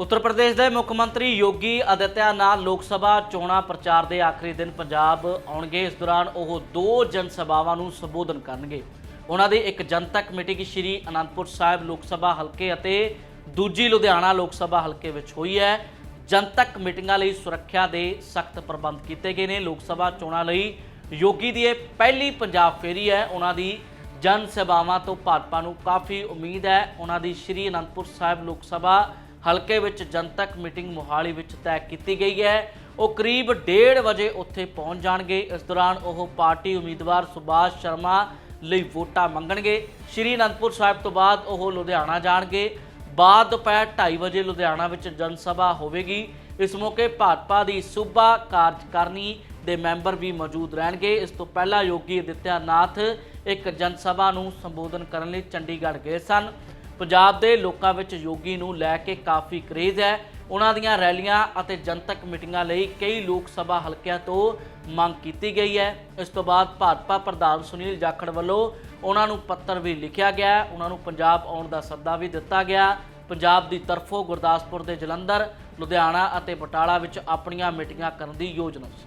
ਉੱਤਰ ਪ੍ਰਦੇਸ਼ ਦੇ ਮੁੱਖ ਮੰਤਰੀ ਯੋਗੀ ਆਦਿੱਤਿਆਨਾਥ ਲੋਕ ਸਭਾ ਚੋਣਾਂ ਪ੍ਰਚਾਰ ਦੇ ਆਖਰੀ ਦਿਨ ਪੰਜਾਬ ਆਉਣਗੇ। ਇਸ ਦੌਰਾਨ ਉਹ ਦੋ ਜਨ ਸਭਾਵਾਂ ਨੂੰ ਸੰਬੋਧਨ ਕਰਨਗੇ। ਉਹਨਾਂ ਦੀ ਇੱਕ ਜਨਤਕ ਮੀਟਿੰਗ ਸ਼੍ਰੀ ਅਨੰਦਪੁਰ ਸਾਹਿਬ ਲੋਕ ਸਭਾ ਹਲਕੇ ਅਤੇ ਦੂਜੀ ਲੁਧਿਆਣਾ ਲੋਕ ਸਭਾ ਹਲਕੇ ਵਿੱਚ ਹੋਈ ਹੈ। ਜਨਤਕ ਮੀਟਿੰਗਾਂ ਲਈ ਸੁਰੱਖਿਆ ਦੇ ਸਖਤ ਪ੍ਰਬੰਧ ਕੀਤੇ ਗਏ ਨੇ। ਲੋਕ ਸਭਾ ਚੋਣਾਂ ਲਈ ਯੋਗੀ ਦੀ ਇਹ ਪਹਿਲੀ ਪੰਜਾਬ ਫੇਰੀ ਹੈ। ਉਹਨਾਂ ਦੀ ਜਨ ਸਭਾਵਾਂ ਤੋਂ ਭਾਜਪਾ ਨੂੰ ਕਾਫੀ ਉਮੀਦ ਹੈ। ਉਹਨਾਂ ਦੀ ਸ਼੍ਰੀ ਅਨੰਦਪੁਰ ਸਾਹਿਬ ਲੋਕ ਸਭਾ ਹਲਕੇ ਵਿੱਚ ਜਨਤਕ ਮੀਟਿੰਗ ਮੋਹਾਲੀ ਵਿੱਚ ਤੈਅ ਕੀਤੀ ਗਈ ਹੈ। ਉਹ ਕਰੀਬ 1:30 ਵਜੇ ਉੱਥੇ ਪਹੁੰਚ ਜਾਣਗੇ। ਇਸ ਦੌਰਾਨ ਉਹ ਪਾਰਟੀ ਉਮੀਦਵਾਰ ਸੁਭਾਸ਼ ਸ਼ਰਮਾ ਲਈ ਵੋਟਾਂ ਮੰਗਣਗੇ। ਸ਼੍ਰੀ ਅਨੰਦਪੁਰ ਸਾਹਿਬ ਤੋਂ ਬਾਅਦ ਉਹ ਲੁਧਿਆਣਾ ਜਾਣਗੇ। ਬਾਅਦ ਦੁਪਹਿਰ 2:30 ਵਜੇ ਲੁਧਿਆਣਾ ਵਿੱਚ ਜਨ ਸਭਾ ਹੋਵੇਗੀ। ਇਸ ਮੌਕੇ ਭਾਜਪਾ ਦੀ ਸੂਬਾ ਕਾਰਜਕਾਰਨੀ ਦੇ ਮੈਂਬਰ ਵੀ ਮੌਜੂਦ ਰਹਿਣਗੇ। ਇਸ ਤੋਂ ਪਹਿਲਾਂ ਯੋਗੀ ਆਦਿੱਤਿਆਨਾਥ ਇੱਕ ਜਨ ਸਭਾ ਨੂੰ ਸੰਬੋਧਨ ਕਰਨ ਲਈ ਚੰਡੀਗੜ੍ਹ ਗਏ ਸਨ। ਪੰਜਾਬ ਦੇ ਲੋਕਾਂ ਵਿੱਚ ਯੋਗੀ ਨੂੰ ਲੈ ਕੇ ਕਾਫੀ ਕਰੇਜ਼ ਹੈ। ਉਹਨਾਂ ਦੀਆਂ ਰੈਲੀਆਂ ਅਤੇ ਜਨਤਕ ਮੀਟਿੰਗਾਂ ਲਈ ਕਈ ਲੋਕ ਸਭਾ ਹਲਕਿਆਂ ਤੋਂ ਮੰਗ ਕੀਤੀ ਗਈ ਹੈ। ਇਸ ਤੋਂ ਬਾਅਦ ਭਾਜਪਾ ਪ੍ਰਧਾਨ ਸੁਨੀਲ ਜਾਖੜ ਵੱਲੋਂ ਉਹਨਾਂ ਨੂੰ ਪੱਤਰ ਵੀ ਲਿਖਿਆ ਗਿਆ ਉਹਨਾਂ ਨੂੰ ਪੰਜਾਬ ਆਉਣ ਦਾ ਸੱਦਾ ਵੀ ਦਿੱਤਾ ਗਿਆ। ਪੰਜਾਬ ਦੀ ਤਰਫੋਂ ਗੁਰਦਾਸਪੁਰ ਦੇ ਜਲੰਧਰ, ਲੁਧਿਆਣਾ ਅਤੇ ਬਟਾਲਾ ਵਿੱਚ ਆਪਣੀਆਂ ਮੀਟਿੰਗਾਂ ਕਰਨ ਦੀ ਯੋਜਨਾ ਸੀ